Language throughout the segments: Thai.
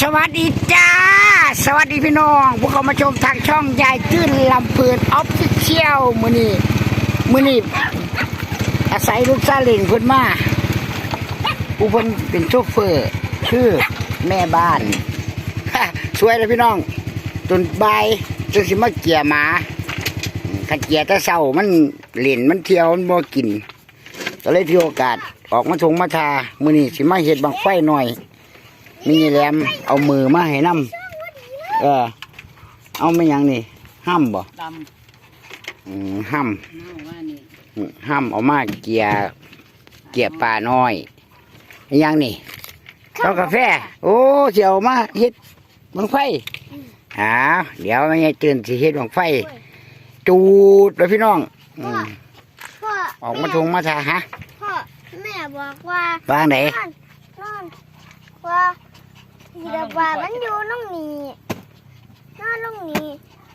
สวัสดีจ้า สวัสดีพี่น้อง พวกเขามาชมทางช่องยายตื้นลำเพลินออฟฟิเชียลมือนี้มือนี้อาศัยลูกซาเล่งเพิ่นมาผู้เพิ่นเป็นโชเฟอร์ชื่อแม่บ้านสวยเลยพี่น้องจนบายจนสิมาเกี่ยหมาขันเกี่ยแตะเศร้ามันเล่นมันเที่ยวมันบ่กินก็เลยถือโอกาสออกมาทงมาทามือนี้สิมาเห็ดบังไฟหน่อย มีแหลมเอามือมาให้น้ำเออ เอาไม่ยังนี่ห้ำบ่ดอืมห้ำน้าว่านี่ำห้ำเอามาเกียร์เกียร์ปลาน้อยไม่ยังนี่เจ้ากาแฟ โอ้เสียวมาเฮ็ดบังไฟอ้าวเดี๋ยวไม่ตื่นสิเฮ็ดบังไฟ จูดเลยพี่น้องอืมพ่อออกมาทงมาทาฮะพ่อแม่บอกว่าบ้างไหนนอนนอนว่ากี ตาปามันอยู่น้องนี่นอนน้องนี่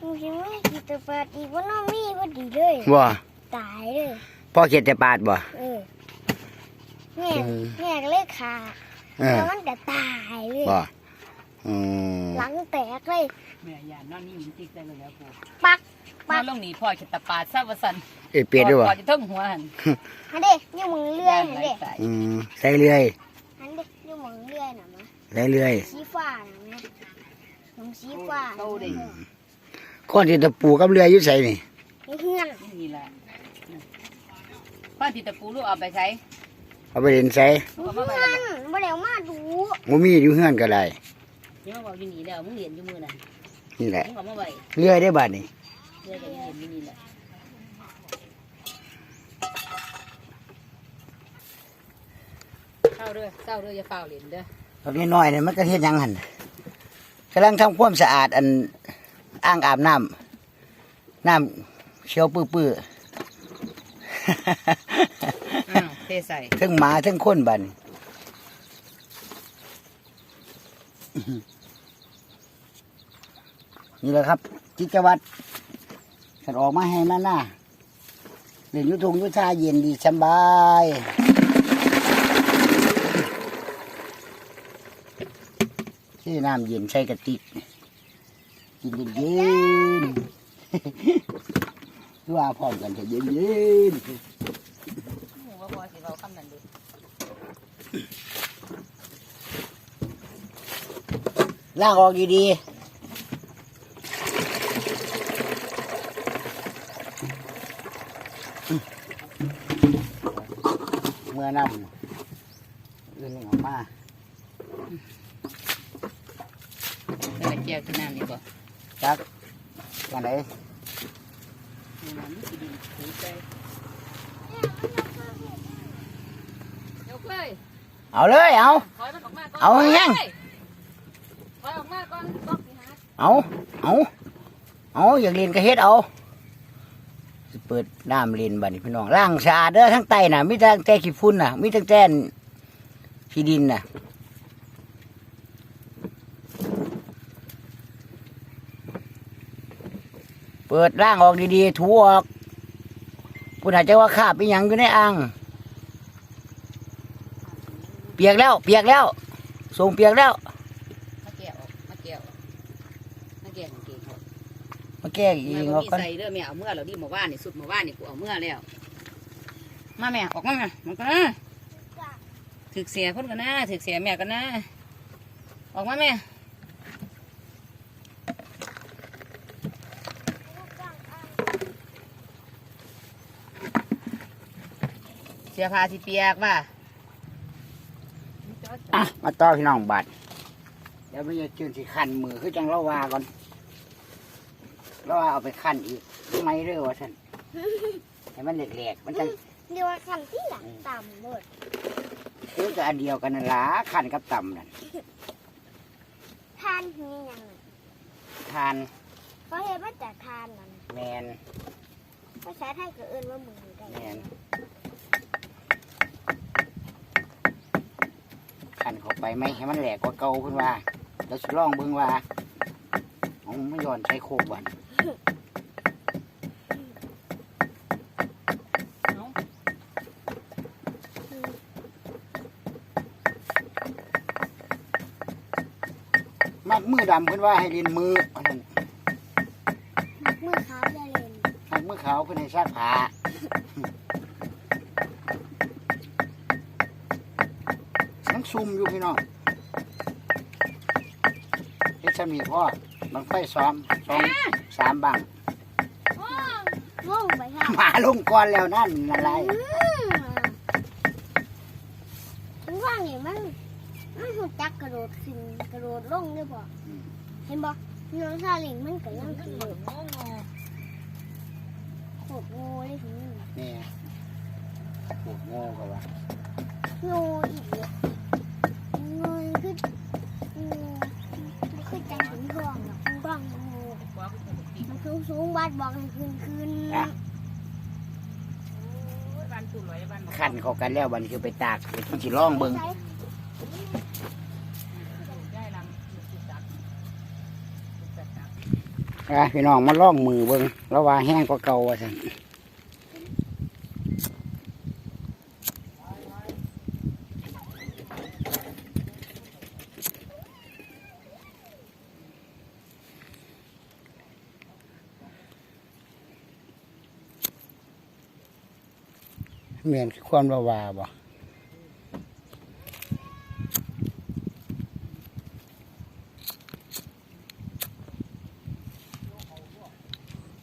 มันจะมีกีตาปาอีกว่าน้องมีพอดีเลยบ่ตายเลยพ่อเขียดแต่ปาดบ่เออแม่เออแม่ก็เลยขาเออแล้วมันจะตายเลยบ่อืมหลังแตกเลยแม่ยานนอนนี่มันติ๊กได้เลยแล้วปูปักนอนลงนี่พ่อจะตะปาดซะว่าสันเอยเปลี่ยนด้วยบ่พ่อจะเทิงหัวหันฮันเด้นี่มึงเลื่อยยานฮันไหลเด้สายอืมใส่เรื่อย เรื่อยสีฟ้าน่ะมะมึงสีฟ้าน่ะมะก้อนที่ตะปูกับเรืออยู่ใส่นี่เฮือนนี่แหละป้าที่ตะปูลูกเอาไปใช้เอาไปเล่นใส่ลูกเอามาไปเฮือนบ่ได้เอามาดูบ่มีอยู่เฮือนก็ได้ยังมาบอกอยู่นี่แล้วมึงเรียนอยู่มือนั่นนี่แหละมึงเอามาไว้เรื่อยได้บาดนี่เรียนกันเรียนอยู่นี่แหละเข้าเด้อเศร้าเด้ออย่าเฝ้าเล่นเด้อ ตอนนี้น้อยๆนี่มันก็เฮ็ดหยังหั่นกำลังทำความสะอาดอันอ่างอาบน้ำน้ำเชียวปื้ออ้าวเทใส่ๆทั้งหมาทั้งคนบัดนนี่แหละครับ กิจวัตรขันออกมาให้มันน่ะเล่นอยุทงอยุทาเย็นดีสำบาย ที่น้ำเย็นใส่กระติกกินเย็นๆว่าพร้อมกันจะเย็นมึงว่าพ่อสิเราคำนั้นเด้อๆล่างออกดีๆ เมื่อน้ำอื่นออกมา แล้ว ก็แก้วที่น้ำนี่บ่จักวันไหนน้ำมันสิดีถือใจยกเลยเอาเลยเอา ถอยมันออกมาก่อนเอาให้ยัง ถอยออกมาก่อนต้องสิหาเอาเอาเอาอยากเรียนก็เฮ็ดเอาสิเปิดน้ำเรียนบัดนี้พี่น้องล้างสะอาดเด้อทั้งไตน่ะมีทั้งแต่ขี้ฝุ่นน่ะมีทั้งแต่ขี้ดินน่ะ เปิดร่างออกดีๆ ถูออกพูดหาใจว่าคราบอีหยังอยู่ในอ่างเปียกแล้ว เปียกแล้วส่งเปียกแล้วมาแก้วออกมาแก้วออกมาแก้วกางเกงออกมาแก้อีกมาเอาบ่มีก่อนใส่เด้อแม่เอาเมื่อเราดิหมู่บ้านนี่สุดหมู่บ้านนี่กูเอาเมื่อแล้ว มาแม่ออกมาแม่มันก็นะถึกเสียคนก็นะถึกเสียแม่ก็นะออกมาแม่ สียผ้าที่เปียกว่าอะมาต่อพี่น้องบัดเดี๋ยวไม่จะจืนสิขันมือคือจังเราว่าก่อนเราว่าเอาไปขันอีกไม่เด้อว่าท่านให้มันแหลกๆมันจังเดี๋ยวขันที่หลังต่ำหมดคือจะอันเดียวกันนั่นล่ะขันกับต่ำนั่นทานมีอย่างทานเขาเห็นมาจากทานนั่นแมนภาษาไทยก็เอิ้นว่ามือได้แมน ขันเข้าไปไหมให้มันแหลกกว่าเก่าเพิ่นว่าแล้วสิลองเบิ่งว่าเอาไม่ย้อนใช้โคกวันมักมือดำเพิ่อนว่าให้เล่นมือว่าซั่นมือขาวจะเล่นมักมือขาวเพิ่อนให้ซักผ้า ซุ่มอยู่พี่น้องเฮ็ดซำนี่พ่อบังไฟซ้อมสองสามบังว่องไปค่ะมาลงก่อนแล้วนั่นอะไรอืมฉันว่านี่มันมันหูจักกระโดดขึ้นกระโดดลงได้บ่เห็นบ่น้องซาเลิงมันก็ยังขึ้นโคตรโง่เลยพี่นี่ปวดโง่ก็ว่าโง่อีก เข้ากันแล้ววันนี้คือไปตากไปที่จีร่องเบิงอะพี่น้องมาล่องมือเบิงแล้วว่าแห้งกว่าเก่าว่ะสัน เหมือนความว่าว่าบ่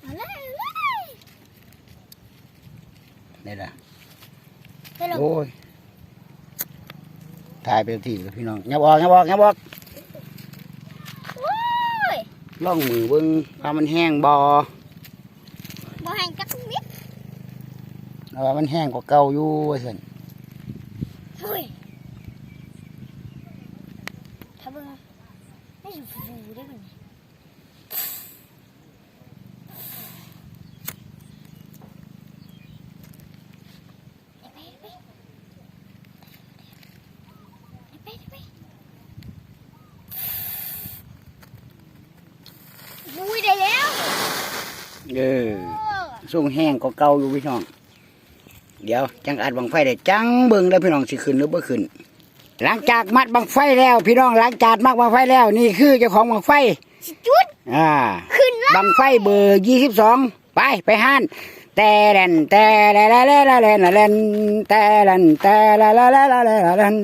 เอาเลยเอาเลยนี่ล่ะไปลงโอ้ยถ่ายไปทีแล้วพี่น้องอย่าบอกอย่าบอกอย่าบอกโอ้ยล่องมือเบิ่งว่ามันแห้งบ่บ่แห้งจักนิด ว่ามันแห้งกว่าเก่าอยู่ว่าซั่นเฮ้ยถ้าเบิ่งไม่อยู่ฟูได้บ่เนี่ยไปไปไปไปไปอุ้ยได้แล้วเออเออส่งแห้งกว่าเก่าอยู่พี่น้อง เดี๋ยวจังอัดบังไฟได้จังเบิ่งแล้วพี่น้องสิขึ้นหรือบ่ขึ้น หลังจากมัดบังไฟแล้ว พี่น้องหลังจากมัดบังไฟแล้ว นี่คือเจ้าของบังไฟจุดอ่าขึ้นแล้วบังไฟเบอร์ยี่สิบสองไปไปห้านแต่แลนแต่แลนแลนแลนแลนแลนแต่แลนแต่แลนแลนแลนแลนแลน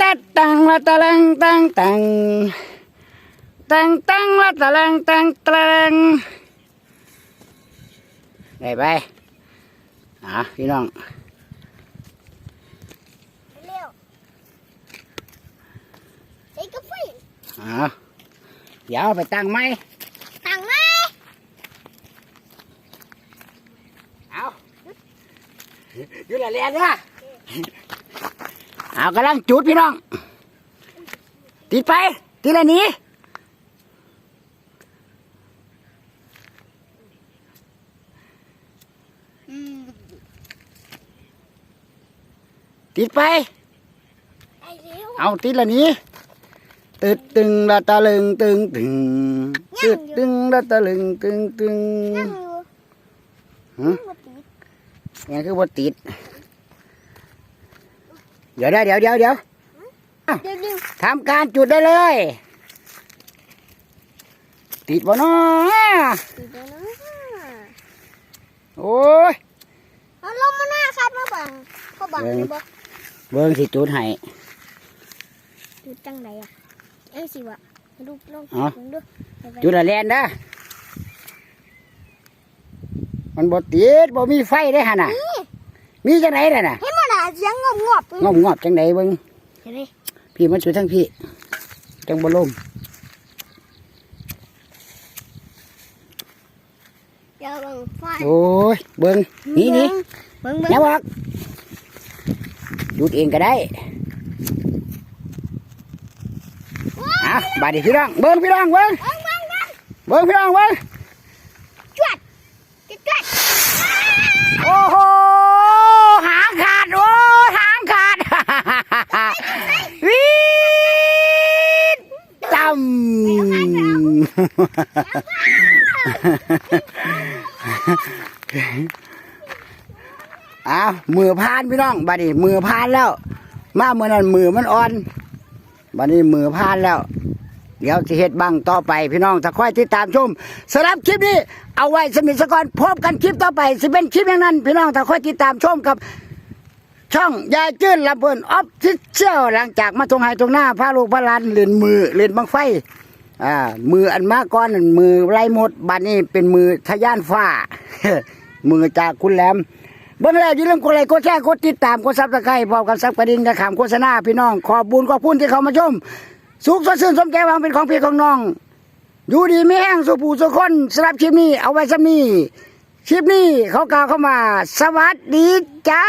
ตัดตังละตะลังตังตังตังตังละตะลังตังตังได้ไป อะพี่น้องเร็วใส่กาแฟอะเดี๋ยวเอาไปตั้งไหมตังไหมเอาอยู่ละเรียนนะเอากำลังจุดพี่น้องติดไปติดละหนี้ ติดไปไอ้เร็วเอาติดละหนี้ตึดตึงละตะลึงตึงตึงตึดตึงละตะลึงตึงตึงนั่งอยู่ฮะมาติดงั้นคือว่าติด เดี๋ยวได้เดี๋ยวเดี๋ยวเดี๋ยวเดี๋ยวดึงทำการจุดได้เลย ติดบ่เนาะติดแล้วนะโอ้ยเอาลงมาหน้าครับมาบังเขาบังเลยบ่ เบิ่งสิจุดให้ดูจังไหนอะเอ้ยสิวะดูลงอ๋อลงดูจุดละแลนเด้อมันบ่ติดบ่มีไฟได้หั่นน่ะ มีจังไดล่ะน่ะให้มันอะเสียงงอบงอบงอบงอบจังไดเบิ่งเห็นไหมพี่มันสุดทั้งพี่ จังบ่ล่มเดี๋ยวบังไฟโอ้ยเบิ่งนี่นี่เบิ่งอเบิ่งย่าบอก จุดเองก็ได้อะบาดนี้พี่น้องเบิ่งพี่น้องเบิ่งเบิ่งเบิ่งเบิ่งเบิ่งพี่น้องเบิ่งจวดจวดจวดโอ้โหหางขาดโอ้ยหางขาดวีดจำ อ้าว มือพานพี่น้องบัดนี้มือพานแล้ว มาเมื่อนั้นมือมันอ่อนบัดนี้มือพานแล้ว เดี๋ยวสิเฮ็ดบังต่อไปพี่น้องถ้าค่อยติดตามชมสำหรับคลิปนี้เอาไว้สมิสกอนพบกันคลิปต่อไปสิเป็นคลิปอย่างนั้น พี่น้องถ้าค่อยติดตามชมกับช่องยายจื้นลำเพินออฟฟิเชียลหลังจากมาตรงไหตรงหน้าพาลูกพาหลานเล่นมือเล่นบังไฟอ่ามืออันมาก่อนอันมือไล่หมดบัดนี้เป็นมือทะยานฟ้า มือจากคุณแหลม เบื้องแล้วอย่าลืมกดไลค์กดแชร์กดติดตามกดซับสไครต์พร้อมกับซับกระดิ่งกระขามโฆษณาพี่น้อง ขอบบุญขอบคุณที่เขามาชม สุขสดชื่นสมใจหวังเป็นของพี่ของน้อง อยู่ดีไม่แห้งสุผู้สุคนสำหรับคลิปนี้เอาไว้สมีคลิปนี้เขากล่าวเข้ามา สวัสดีจ้า